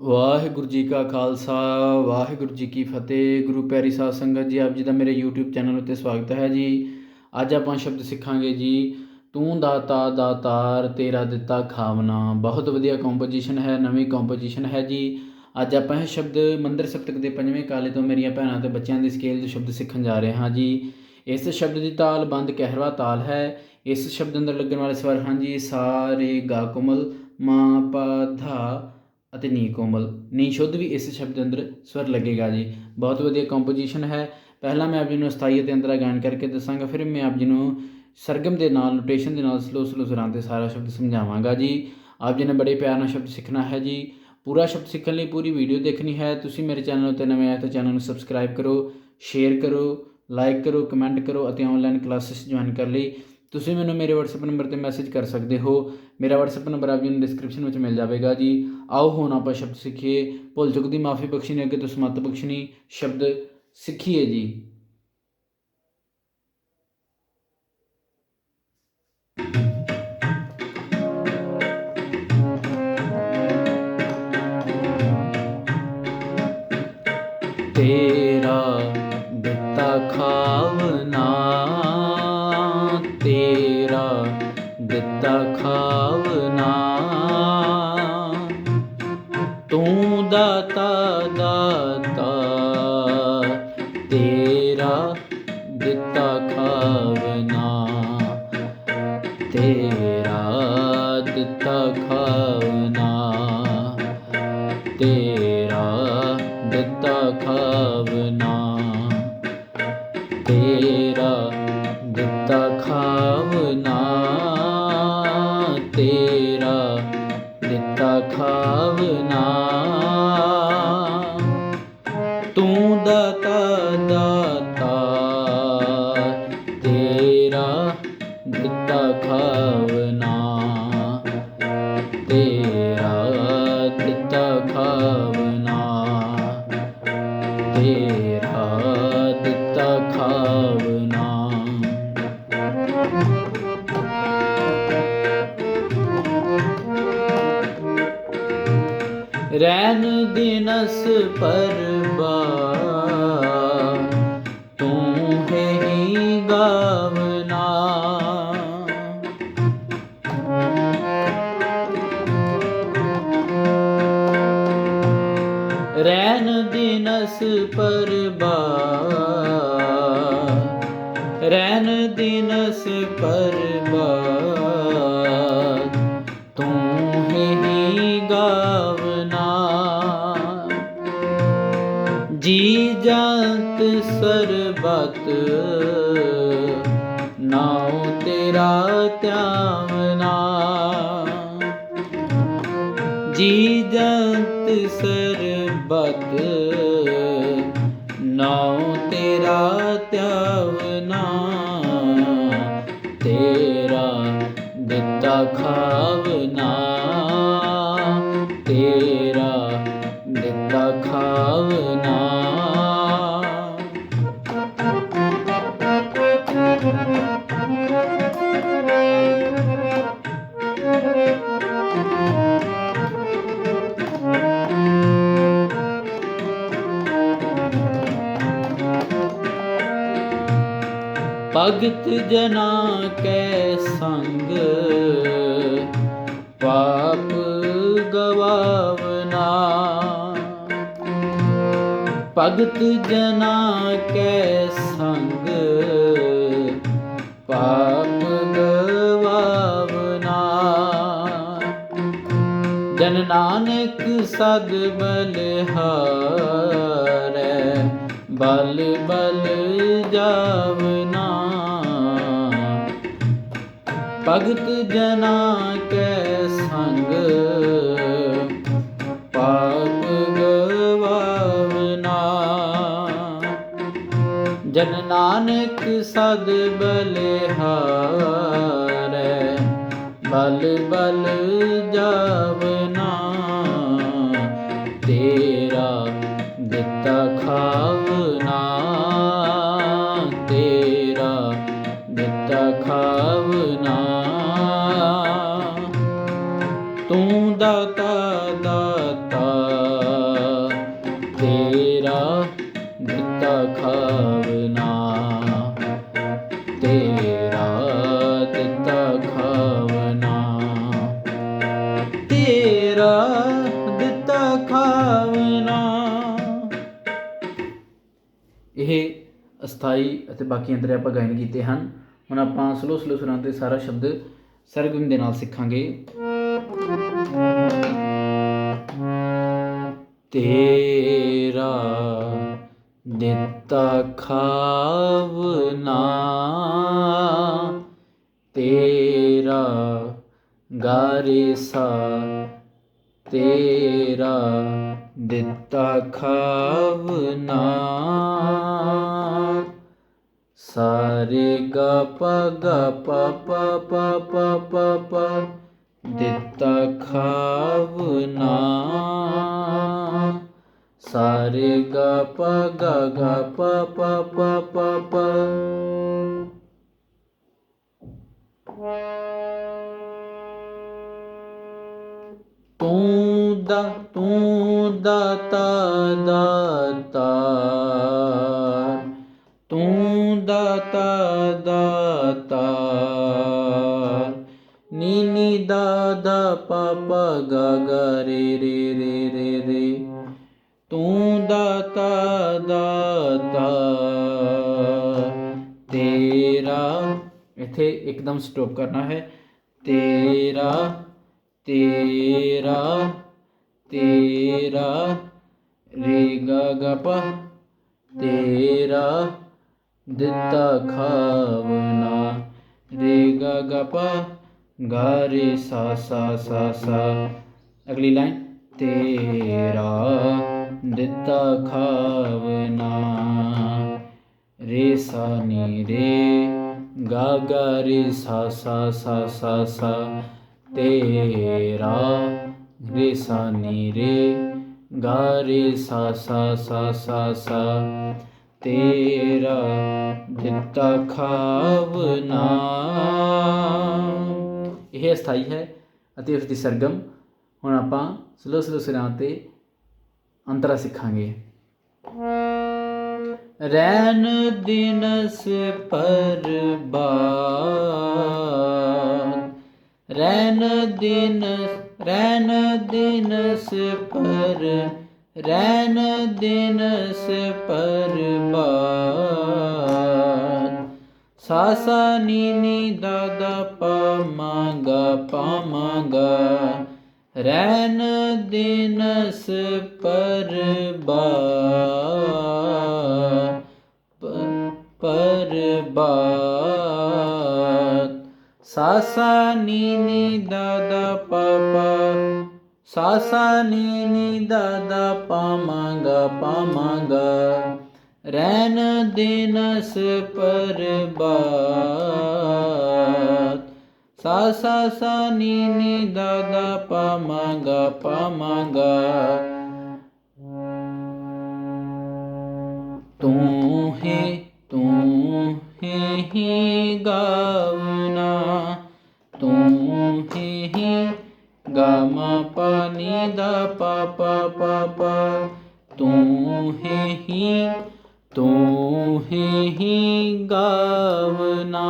ਵਾਹਿਗੁਰੂ ਜੀ ਕਾ ਖਾਲਸਾ, ਵਾਹਿਗੁਰੂ ਜੀ ਕੀ ਫਤਿਹ। ਗੁਰੂ ਪਿਆਰੀ ਸਾਧ ਸੰਗਤ ਜੀ, ਆਪ ਜੀ ਦਾ ਮੇਰੇ YouTube ਚੈਨਲ ਉੱਤੇ ਸਵਾਗਤ ਹੈ ਜੀ। ਅੱਜ ਆਪਾਂ ਸ਼ਬਦ ਸਿੱਖਾਂਗੇ ਜੀ, ਤੂੰ ਦਾਤਾ, ਦਾਤਾਰ, ਤੇਰਾ ਦਿੱਤਾ ਖਾਵਨਾ। ਬਹੁਤ ਵਧੀਆ ਕੰਪੋਜੀਸ਼ਨ ਹੈ, ਨਵੀਂ ਕੰਪੋਜੀਸ਼ਨ ਹੈ ਜੀ। ਅੱਜ ਆਪਾਂ ਇਹ ਸ਼ਬਦ ਮੰਦਰ ਸਪਤਕ ਦੇ ਪੰਜਵੇਂ ਕਾਲੇ ਤੋਂ ਮੇਰੀਆਂ ਭੈਣਾਂ ਤੇ ਬੱਚਿਆਂ ਦੇ ਸਕੇਲ ਦੇ ਸ਼ਬਦ ਸਿੱਖਣ ਜਾ ਰਹੇ ਹਾਂ ਜੀ। ਇਸ ਸ਼ਬਦ ਦੀ ਤਾਲ ਬੰਦ ਕਹਿਰਵਾ ਤਾਲ ਹੈ। ਇਸ ਸ਼ਬਦ ਅੰਦਰ ਲੱਗਣ ਵਾਲੇ ਸਵਰ ਹਨ ਜੀ, ਸਾ, ਰੇ, ਗਾ, ਕੋਮਲ, ਮਾ, ਪਾ, ਧਾ ਅਤੇ ਨੀ ਕੋਮਲ। ਨੀ ਸ਼ੁੱਧ ਵੀ ਇਸ ਸ਼ਬਦ ਦੇ ਅੰਦਰ ਸਵਰ ਲੱਗੇਗਾ ਜੀ। ਬਹੁਤ ਵਧੀਆ ਕੰਪੋਜੀਸ਼ਨ ਹੈ। ਪਹਿਲਾਂ ਮੈਂ ਆਪ ਜੀ ਨੂੰ ਅਸਥਾਈ ਅਤੇ ਅੰਤਰਾ ਗਾਇਨ ਕਰਕੇ ਦੱਸਾਂਗਾ, ਫਿਰ ਮੈਂ ਆਪ ਜੀ ਨੂੰ ਸਰਗਮ ਦੇ ਨਾਲ ਨੋਟੇਸ਼ਨ ਦੇ ਨਾਲ, ਸਲੋ ਸਲੋ ਸੁਰਾਂ ਤੇ ਸਾਰਾ ਸ਼ਬਦ ਸਮਝਾਵਾਂਗਾ ਜੀ। ਆਪ ਜੀ ਨੇ ਬੜੇ ਪਿਆਰ ਨਾਲ ਸ਼ਬਦ ਸਿੱਖਣਾ ਹੈ ਜੀ। ਪੂਰਾ ਸ਼ਬਦ ਸਿੱਖਣ ਲਈ ਪੂਰੀ ਵੀਡੀਓ ਦੇਖਣੀ ਹੈ। ਤੁਸੀਂ ਮੇਰੇ ਚੈਨਲ ਉੱਤੇ ਨਵੇਂ ਆਏ ਤਾਂ ਚੈਨਲ ਨੂੰ ਸਬਸਕ੍ਰਾਈਬ ਕਰੋ ਸ਼ੇਅਰ ਕਰੋ ਲਾਈਕ ਕਰੋ ਕਮੈਂਟ ਕਰੋ ਅਤੇ ਆਨਲਾਈਨ ਕਲਾਸਿਸ ਜੁਆਇਨ ਕਰ ਲਈ। ਤੁਸੀਂ ਮੈਨੂੰ ਮੇਰੇ WhatsApp ਨੰਬਰ ਤੇ ਮੈਸੇਜ ਕਰ ਸਕਦੇ ਹੋ। ਮੇਰਾ WhatsApp ਨੰਬਰ ਆਪ ਜੀ ਨੂੰ ਡਿਸਕ੍ਰਿਪਸ਼ਨ ਵਿੱਚ ਮਿਲ ਜਾਵੇਗਾ ਜੀ। ਆਓ ਹੁਣ ਆਪਾਂ ਸ਼ਬਦ ਸਿੱਖੀਏ। ਭੁੱਲ ਚੁੱਕ ਦੀ ਮਾਫੀ ਬਖਸ਼ਣੀ ਅੱਗੇ ਤੋਂ ਸਮਤ ਬਖਸ਼ਣੀ ਸ਼ਬਦ ਸਿੱਖੀਏ ਜੀ। ਖਾਵਨਾ ਤੂੰ ਦਾਤਾ ਦਾਤਾ ਤੇਰਾ ਦਿੱਤਾ ਖਾਵਨਾ ਤੇਰਾ ਦਿੱਤਾ ਖਾਵਨਾ ਤੇਰਾ ਦਿੱਤਾ ਖਾਵਨਾ ਦਿੱਤਾ ਤੇਰਾ ਦਿੱਤਾ ਖਾਵਨਾ। ਤੇਰਾ ਦਿੱਤਾ ਖਾਵਨਾ। ਰੈਨ ਦਿਨਸ ਪਰਬਾ ਤੂੰ ਹੈ ਹੀ ਰੈਨ ਦਿਨਸ ਪਰਬਾ ਤੂੰ ਹੀ ਗਾਵਨਾ। ਜੀ ਜੰਤ ਸਰਬਤ, ਨਾਉ ਤੇਰਾ ਧਿਆਵਨਾ। ਜੀ ਜੰਤ ਸਰਬਤ, ਨਾਉ ਤੇਰਾ ਧਿਆਵਨਾ। ਖਾਵਨਾ ਤੇਰਾ ਦਿੱਤਾ ਖਾਵਨਾ ਭਗਤ ਜਨਾ ਕੈ ਸੰਗ ਪਾਪ ਗਵਾਵਨਾ। ਭਗਤ ਜਨਾ ਕੈ ਸੰਗ, ਪਾਪ ਗਵਾਵਨਾ। ਜਨ ਨਾਨਕ ਸਦ ਬਲਿਹਾਰੈ ਬਲ ਬਲ ਜਾਵਨਾ। ਭਗਤ ਜਨਾ ਕੈ ਸੰਗ ਪਾਪ ਗਵਾਵਨਾ। ਜਨ ਨਾਨਕ ਸਦ ਬਲਿਹਾਰੈ ਬਲ ਬਲ ਜਾਵਨਾ। ਤੇਰਾ ਦਿੱਤਾ ਖਾਵਨਾ। ਅਤੇ ਬਾਕੀ ਅੰਤਰੇ ਆਪਾਂ ਗਾਇਨ ਕੀਤੇ ਹਨ। ਹੁਣ ਆਪਾਂ ਸਲੋ ਸਲੋ ਸੁਰਾਂ ਤੇ ਸਾਰਾ ਸ਼ਬਦ ਸਰਗਮ ਦੇ ਨਾਲ ਸਿੱਖਾਂਗੇ। ਤੇਰਾ ਦਿੱਤਾ ਖਾਵਨਾ, ਤੇਰਾ ਗਾਰੇ ਸਾ ਤੇਰਾ ਦਿੱਤਾ ਖਾਵਨਾ। ਸਾਰੇ ਗਾ ਪ ਗਾ ਪ ਪ ਪ ਪ ਪ ਪ ਦਿੱਤਾ ਖਾਵਨਾ ਸਾਰੇ ਗਾ ਪ ਗਾ ਗਾ ਪ ਪ ਪ ਪ ਪ ਤੂੰ ਦਾ ਤੂੰ ਦਾਤਾ ਦਾਤਾ ਤੂੰ ਦਾ ਦਾ ਪਾ ਪਾ ਗਾ ਗਾ ਰੇ ਰੇ ਰੇ ਰੇ ਰੇ ਤੂੰ ਦਾਤਾ ਦਾਤਾ ਤੇਰਾ ਇੱਥੇ ਇੱਕਦਮ ਸਟਾਪ ਕਰਨਾ ਹੈ ਤੇਰਾ ਤੇਰਾ ਤੇਰਾ ਰੇ ਗਾ ਗਾ ਪਾ ਤੇਰਾ ਦਿੱਤਾ ਖਾਵਨਾ ਰੇ ਗਾ ਗਾ ਰੇ ਸਾ ਸਾ ਸਾ ਸਾ। ਅਗਲੀ ਲਾਈਨ, ਤੇਰਾ ਦਿੱਤਾ ਖਾਵਨਾ। ਰੇ ਸਾ ਨੀ ਰੇ, ਗਾ ਗਾ ਰੇ ਸਾ ਸਾ ਸਾ ਸਾ ਸਾ। ਤੇਰਾ ਰੇ ਸਾ ਨੀ ਰੇ, ਗਾ ਰੇ ਸਾ ਸਾ ਸਾ ਸਾ ਸਾ। ਤੇਰਾ ਦਿੱਤਾ ਖਾਵਨਾ। ਇਹ ਅਸਥਾਈ ਹੈ ਅਤੇ ਉਸ ਦੀ ਸਰਗਮ ਹੁਣ ਆਪਾਂ ਸਲੋ ਸਲੋ ਸੁਰਾਂ ਤੇ ਅੰਤਰਾ ਸਿੱਖਾਂਗੇ। ਰੈਨ ਦਿਨਸ ਪਰਬਾਦ ਰੈਨ ਦਿਨ ਰੈਨ ਦਿਨਸ ਪਰ ਰੈਨ ਦਿਨਸ ਪਰਬਾਦ ਸਾਸਾ ਨੀ ਨੀ ਦਾਦਾ ਪਾ ਮਾਗਾ ਪਾ ਮਾਗਾ। ਰੈਨ ਦਿਨਸ ਪਰਬਾਦ ਪਰਬਾਦ ਸਾ ਨੀ ਨੀ ਦਾਦਾ ਪਾਪਾ ਸਾਸਾ ਨੀ ਨੀ ਦਾਦਾ ਪਾਮਾਂਗਾ ਪਾਮਾਂਗਾ ਰੈਨ ਦਿਨਸ ਪਰਬਾਦ ਸਾ ਸਾ ਸਾ ਨੀ ਨੀ ਦਾਦਾ ਪਾਮਾਂਗਾ ਪਾਮਾਂਗਾ ਤੂੰ ਹੈ ਤੂੰ ਹੈ ਹੀ ਗਾਵਨਾ ਤੂੰ ਹੈ ਹੀ ਗਾਮਾ ਪਾਨੀ ਦਾ ਪਾ ਪਾ ਪਾ ਪਾ। ਤੂੰ ਹੈ ਹੀ ਤੂੰ ਹੀ ਗਾਵਨਾ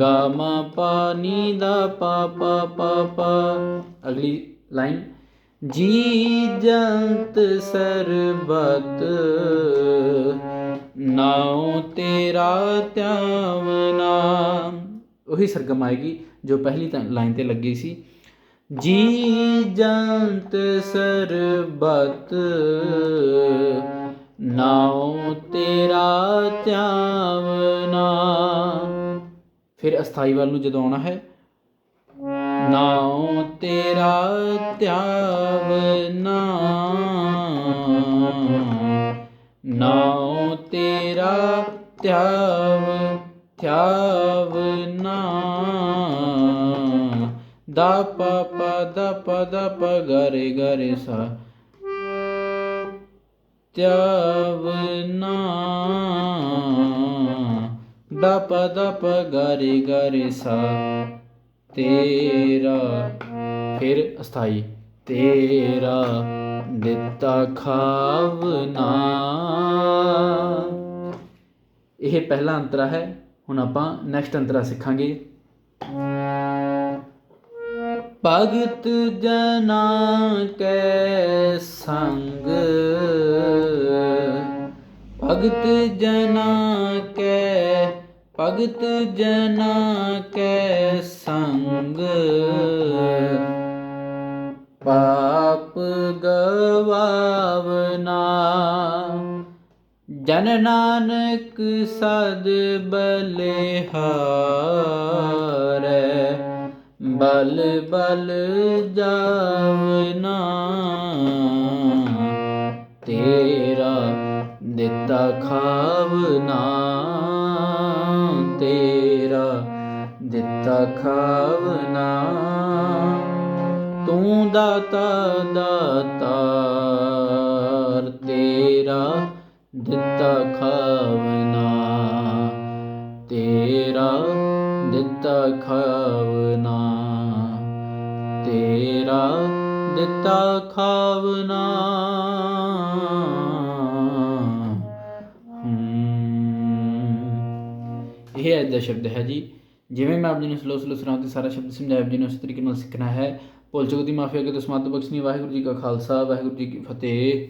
ਗਾਮਾ ਪਾਨੀ ਦਾ ਪਾ ਪਾ ਪਾ ਪਾ ਅਗਲੀ ਲਾਈਨ ਜੀ ਜੰਤ ਸਰਬਤ ਨਾਉ ਤੇਰਾ ਧਿਆਵਨਾ ਉਹੀ ਸਰਗਮ ਆਏਗੀ ਜੋ ਪਹਿਲੀ ਲਾਈਨ ਤੇ ਲੱਗੀ ਸੀ ਜੀ ਜੰਤ ਸਰਬਤ ਨਾਉ ਤੇਰਾ ਧਿਆਵਨਾ। ਫਿਰ ਅਸਥਾਈ ਵੱਲ ਨੂੰ ਜਦੋਂ ਆਉਣਾ ਹੈ, ਨਾਉ ਤੇਰਾ ਧਿਆਵਨਾ। ਨਾਉ ਤੇਰਾ ਧਿਆਵ, ਧਿਆਵਨਾ। ਦਾ ਪ ਪ, ਦ ਪ ਦ ਪ, ਗਰੇ ਗਰੇ ਸਾ। ਧਿਆਵਨਾ ਦ ਪ ਦ ਪ ਗਰੇ ਗਰੇ ਸਾ ਤੇਰਾ ਫਿਰ ਅਸਥਾਈ ਤੇਰਾ ਦਿੱਤਾ ਖਾਵਨਾ ਇਹ ਪਹਿਲਾ ਅੰਤਰਾ ਹੈ ਹੁਣ ਆਪਾਂ ਨੈਕਸਟ ਅੰਤਰਾ ਸਿੱਖਾਂਗੇ ਭਗਤ ਜਨਾ ਕੈ ਸੰਗ। ਭਗਤ ਜਨਾ ਕੈ, ਭਗਤ ਜਨਾ ਕੈ ਸੰਗ। ਪਾਪ ਗਵਾਵਨਾ, ਜਨ ਨਾਨਕ ਸਦ ਬਲਿਹਾਰੈ। ਬਲ ਬਲ ਜਾਵਨਾ ਤੇਰਾ ਦਿੱਤਾ ਖਾਵਨਾ ਤੇਰਾ ਦਿੱਤਾ ਖਾਵਨਾ ਤੂੰ ਦਾਤਾ ਦਾਤਾਰ, ਤੇਰਾ ਦਿੱਤਾ ਖਾਵਨਾ ਤੇਰਾ ਦਿੱਤਾ ਤੇਰਾ ਦਿੱਤਾ ਖਾਵਨਾ। ਇਹ ਅੱਜ ਦਾ ਸ਼ਬਦ ਹੈ ਜੀ, ਜਿਵੇਂ ਮੈਂ ਆਪ ਜੀ ਨੂੰ ਸਲੋ ਸਲੋ ਸੁਣਾ ਤੇ ਸਾਰਾ ਸ਼ਬਦ ਸਮਝਾਇਆ, ਆਪ ਜੀ ਨੂੰ ਉਸ ਤਰੀਕੇ ਨਾਲ ਸਿੱਖਣਾ ਹੈ। ਭੁੱਲ ਚੁੱਕ ਦੀ ਮਾਫੀ ਅਗੇ ਤੋਂ ਸਮਾਤ ਬਖਸ਼ਣੀ ਵਾਹਿਗੁਰੂ ਜੀ ਕਾ ਖਾਲਸਾ, ਵਾਹਿਗੁਰੂ ਜੀ ਕੀ ਫਤਿਹ।